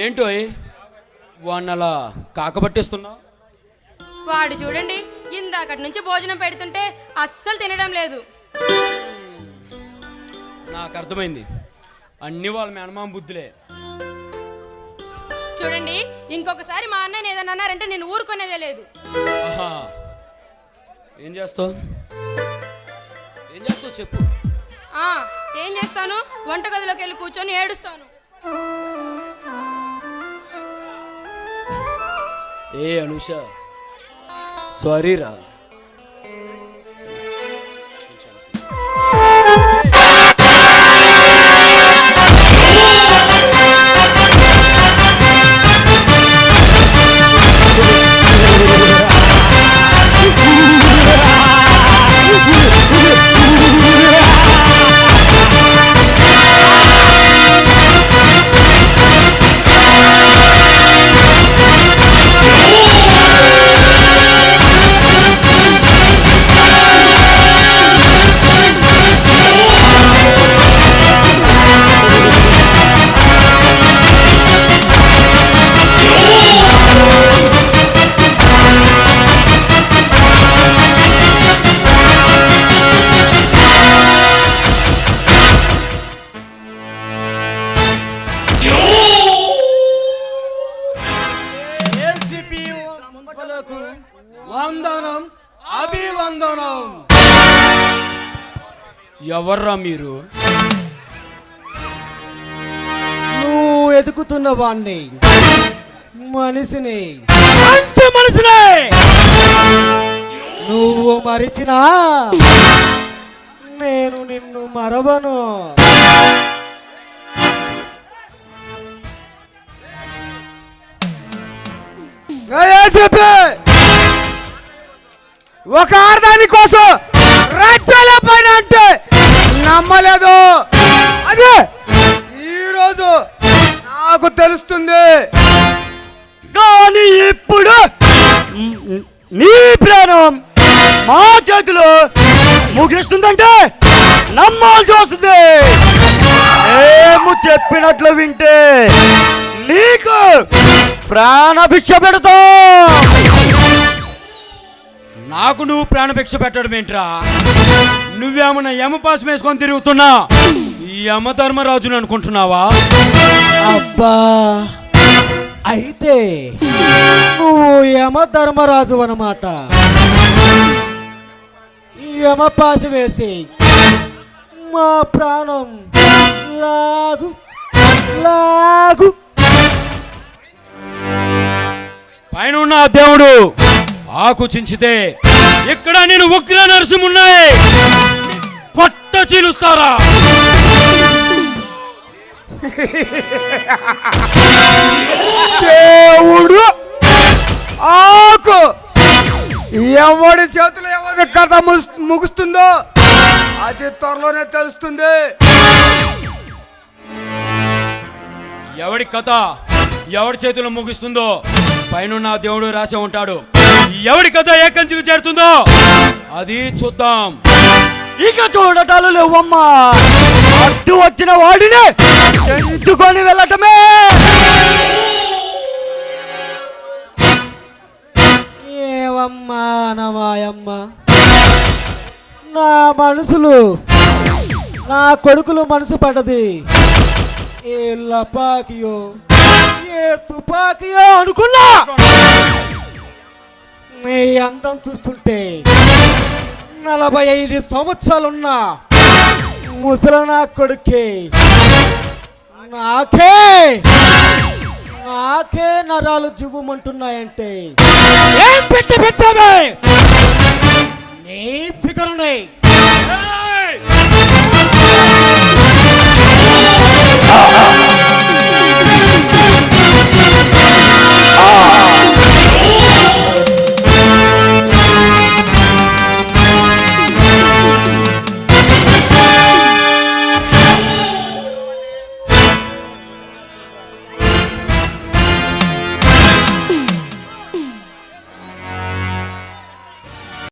ఏంటో వాడిని అలా కాకబట్టిస్తున్నావు వాడు చూడండి ఇందాకటి నుంచి భోజనం పెడుతుంటే అస్సలు తినడం లేదు. నాకు అర్థమైంది. అన్ని వాళ్ళ మేనమామ బుద్ధులే. చూడండి ఇంకొకసారి మా అన్నయ్య ఏదన్నా అన్నారంటే నేను ఊరుకునేదే లేదు. ఏం చేస్తావు? ఏం చేస్తావు చెప్పు. ఏం చేస్తాను? వంటగదిలోకి వెళ్ళి కూర్చొని ఏడుస్తాను. Ei, Anusha. Sorry, వందనం అభివందనం. ఎవర్రా మీరు? నువ్వు ఎదుకుతున్న వాణ్ణి మనిషిని. మంచి మనిషిని! నువ్వు మరిచినా నేను నిన్ను మరవను. చెప్పే ఒక ఆర్దాని కోసం రాజ్యాల పైన అంటే నమ్మలేదు. అదే ఈరోజు నాకు తెలుస్తుంది. కానీ ఇప్పుడు నీ ప్రాణం మా చేతిలో ముగిస్తుందంటే నమ్మాల్సి వస్తుంది. మేము చెప్పినట్లు వింటే నీకు ప్రాణభిక్ష పెడతాం. నాకు నువ్వు ప్రాణభిక్ష పెట్టడం ఏంట్రా? నువ్వేమన్నా యమపాసం వేసుకొని తిరుగుతున్నా. ఈ యమధర్మరాజుని అనుకుంటున్నావా? అబ్బా! అయితే నువ్వు యమ ధర్మరాజు అన్నమాట. ఈ యమ పాసి వేసి మా ప్రాణం లాగు లాగు. పైన ఉన్న దేవుడు ఆకు చించితే ఇక్కడ నేను ఉగ్ర నరసింహున్నాయి. పట్ట చీలుస్తారా? దేవుడు ఆకు. ఎవడి చేతులు ఎవరి కథ ముగుస్తుందో అది త్వరలోనే తెలుస్తుంది. ఎవడి కథ ఎవడి చేతిలో ముగిస్తుందో పైన దేవుడు రాసే ఉంటాడు. ఎవడి కథ ఏ చేరుతుందో అది చూద్దాం. ఇక చూడటాలు లేవమ్మా. అడ్డు వచ్చిన వాడిని ఎంచుకొని వెళ్ళటమే. ఏవమ్మా నమాయమ్మ నా మనసులు నా కొడుకులు మనసు పడ్డది ఏ లపాకియో ఏ తుపాకియో అనుకున్నా. నీ అందం చూస్తుంటే నలభై ఐదు సంవత్సరాలున్న ముసలనా కొడుకే నాకే నాకే నరాలు జివ్వమంటున్నాయంటే ఏం పెట్టి పెట్టావే నీ ఫిగర్ ఉన్నాయి